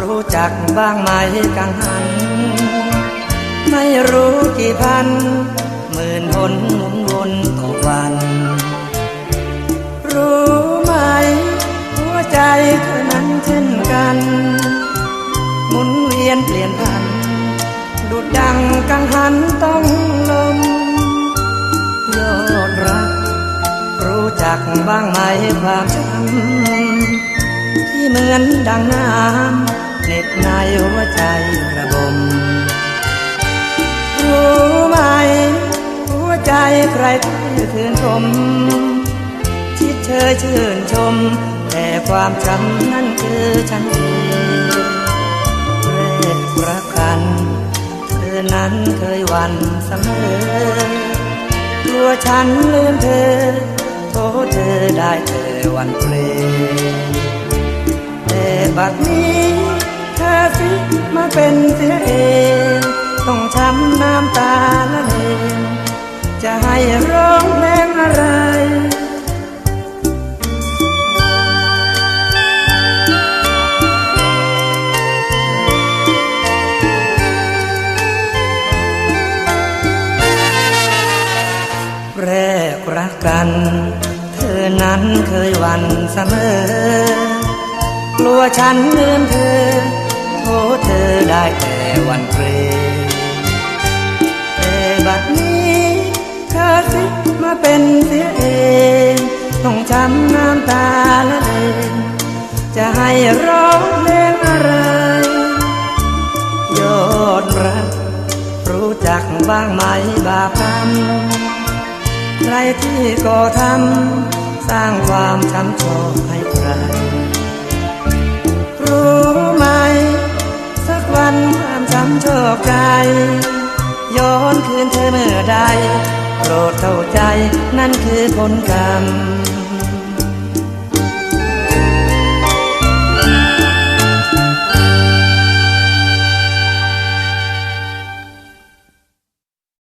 รู้จักบ้างไหมกังหัน ไม่รู้กี่พัน หมื่นหนหมุนวนต่อวัน รู้ไหม หัวใจเธอนั้นเช่นกัน หมุนเวียนเปลี่ยนพัน ดุดดังกังหันต้องลมยอดรัก รู้จักบ้างไหมความช้ำ ที่เหมือนดังน้ำเน็บในหัวใจระบม รู้ไหม หัวใจใครที่คืนชมที่เธอชื่นชม แต่ความช้ำนั่นคือฉันเองแรกรักกันเธอนั้นเคยหวันเสมอกลัวฉันลืมเธอโทษเธอได้แต่วันเพลงแต่ บัดนี้เธอสิมาเป็นเสียเอง ต้องช้ำน้ำตาละเลงจะให้ร้องเพลงอะไรแรกรักกัน เธอนั้นเคยหวันเสมอ กลัวฉันลืมเธอ โทษเธอได้แต่วันเพลงแต่บัดนี้เธอสิมาเป็นเสียเอง ต้องช้ำน้ำตาละเลงจะให้ร้องเพลงอะไร ยอดรัก รู้จักบ้างไหมบาปกรรมใครที่ก่อทำสร้างความช้ำชอกให้ใคร ย้อนคืนเธอเมื่อใดโปรดเข้าใจนั่นคือผลกรรม